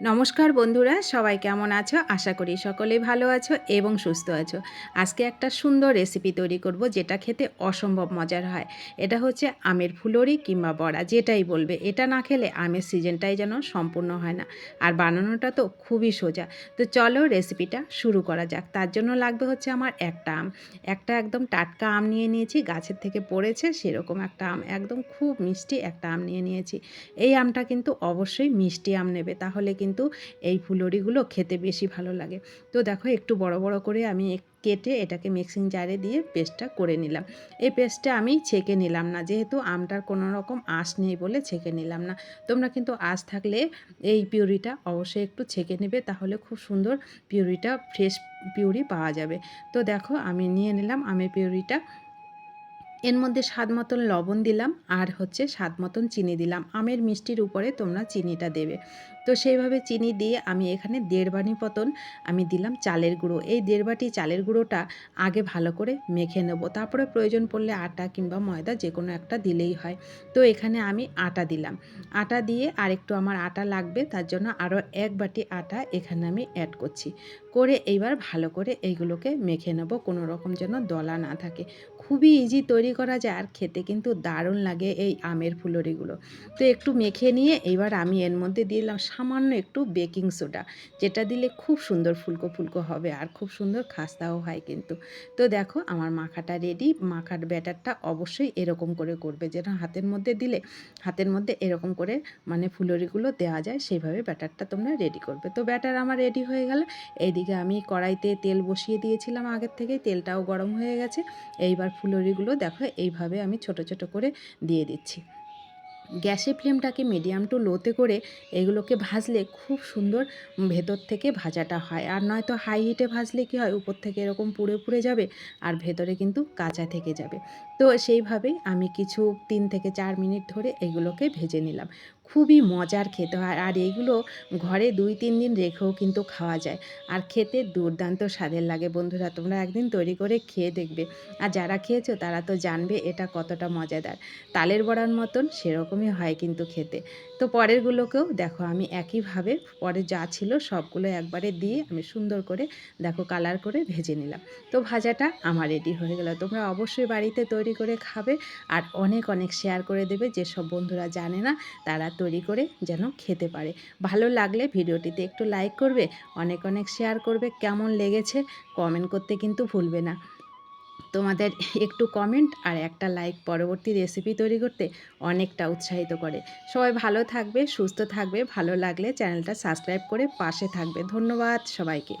নমস্কার বন্ধুরা, সবাই কেমন আছো? আশা করি সকলেই ভালো আছো এবং সুস্থ আছো। আজকে একটা সুন্দর রেসিপি তৈরি করব যেটা খেতে অসম্ভব মজার হয়। এটা হচ্ছে আমের ফুলরি কিংবা বড়া, যেটাই বলবে। এটা না খেলে আমের সিজনটাই যেন সম্পূর্ণ হয় না। আর বানানোটা তো খুবই সোজা। তো চলো রেসিপিটা শুরু করা যাক। তার জন্য লাগবে হচ্ছে আমার একটা আম। একটা একদম টাটকা আম নিয়ে নিয়েছি, গাছের থেকে পড়েছে সেরকম একটা আম। একদম খুব মিষ্টি একটা আম নিয়ে নিয়েছি। এই আমটা কিন্তু অবশ্যই মিষ্টি আম নেবে। তাহলে কিন্তু এই ফুলরিগুলো খেতে বেশি ভালো লাগে। তো দেখো একটু বড় বড় করে আমি কেটে এটাকে মিক্সিং জারে দিয়ে পেস্টটা করে নিলাম। এই পেস্টটা আমি ছেঁকে নিলাম না, যেহেতু আমটার কোনো রকম আঁশ নেই বলে ছেঁকে নিলাম না। তোমরা কিন্তু আঁশ থাকলে এই পিউরিটা অবশ্যই একটু ছেঁকে নেবে, তাহলে খুব সুন্দর পিউরিটা, ফ্রেশ পিউরি পাওয়া যাবে। তো দেখো আমি নিয়ে নিলাম আমের পিউরিটা। এর মধ্যে স্বাদ মতন লবণ দিলাম আর হচ্ছে স্বাদ মতন চিনি দিলাম। আমের মিষ্টির উপরে তোমরা চিনিটা দেবে। তো সেইভাবে চিনি দিয়ে আমি এখানে দেড় বাটি মতন আমি দিলাম চালের গুঁড়ো। এই দেড় বাটি চালের গুঁড়োটা আগে ভালো করে মেখে নেব। তারপরে প্রয়োজন পড়লে আটা কিংবা ময়দা যে কোনো একটা দিলেই হয়। তো এখানে আমি আটা দিলাম। আটা দিয়ে আর একটু আমার আটা লাগবে, তার জন্য আরও এক বাটি আটা এখানে আমি অ্যাড করছি। করে এইবার ভালো করে এইগুলোকে মেখে নেব, কোনো রকম যেন দলা না থাকে। খুবই ইজি তৈরি করা যায় আর খেতে কিন্তু দারুণ লাগে এই আমের ফুলরিগুলো। তো একটু মেখে নিয়ে এবার আমি এর মধ্যে দিলাম সামান্য একটু বেকিং সোডা, যেটা দিলে খুব সুন্দর ফুলকো ফুলকো হবে আর খুব সুন্দর খাস্তাও হয় কিন্তু। তো দেখো, আমার মাখাটা রেডি মাখার ব্যাটারটা অবশ্যই এরকম করে করবে। যেন হাতের মধ্যে দিলে, হাতের মধ্যে এরকম করে মানে ফুলরিগুলো দেওয়া যায় সেইভাবে ব্যাটারটা তোমরা রেডি করবে। তো ব্যাটার আমার রেডি হয়ে গেল। এইদিকে আমি কড়াইতে তেল বসিয়ে দিয়েছিলাম আগের থেকে তেলটাও গরম হয়ে গেছে। এইবার ফুলরিগুলো দেখো, এইভাবে আমি ছোট ছোট করে দিয়ে দিচ্ছি। গ্যাসের ফ্লেমটাকে মিডিয়াম টু লোতে করে এগুলোকে ভাজলে খুব সুন্দর ভেতর থেকে ভাজাটা হয়। আর নয়তো হাই হিটে ভাজলে কি হয়? উপর থেকে এরকম পুড়ে পুড়ে যাবে আর ভেতরে কিন্তু কাঁচা থেকে যাবে। তো সেইভাবেই আমি কিছু তিন থেকে চার মিনিট ধরে এগুলোকে ভেজে নিলাম। খুবই মজার খেতে হয়। আর এইগুলো ঘরে দুই, তিন দিন রেখেও কিন্তু খাওয়া যায়। আর খেতে দুর্দান্ত স্বাদের লাগে বন্ধুরা। তোমরা একদিন তৈরি করে খেয়ে দেখবে। আর যারা খেয়েছো তারা তো জানবে এটা কতটা মজাদার। তালের বড়ার মতন সেরকমই হয় কিন্তু খেতে। তো পরেরগুলোকেও দেখো, আমি একইভাবে পরে যা ছিল সবগুলো একবারে দিয়ে আমি সুন্দর করে দেখো কালার করে ভেজে নিলাম। তো ভাজাটা আমার রেডি হয়ে গেল। তোমরা অবশ্যই বাড়িতে তৈরি করে খাবে। আর অনেক অনেক শেয়ার করে দেবে। যেসব বন্ধুরা জানে না তারা তৈরি করে যেন খেতে পারে। ভালো লাগলে ভিডিওটিতে একটু লাইক করবে, অনেক অনেক শেয়ার করবে, কেমন লেগেছে কমেন্ট করতে কিন্তু ভুলবে না। তোমাদের একটু কমেন্ট আর একটা লাইক পরবর্তী রেসিপি তৈরি করতে অনেকটা উৎসাহিত করে। সবাই ভালো থাকবে, সুস্থ থাকবে, ভালো লাগলে চ্যানেলটা সাবস্ক্রাইব করে পাশে থাকবে। ধন্যবাদ সবাইকে।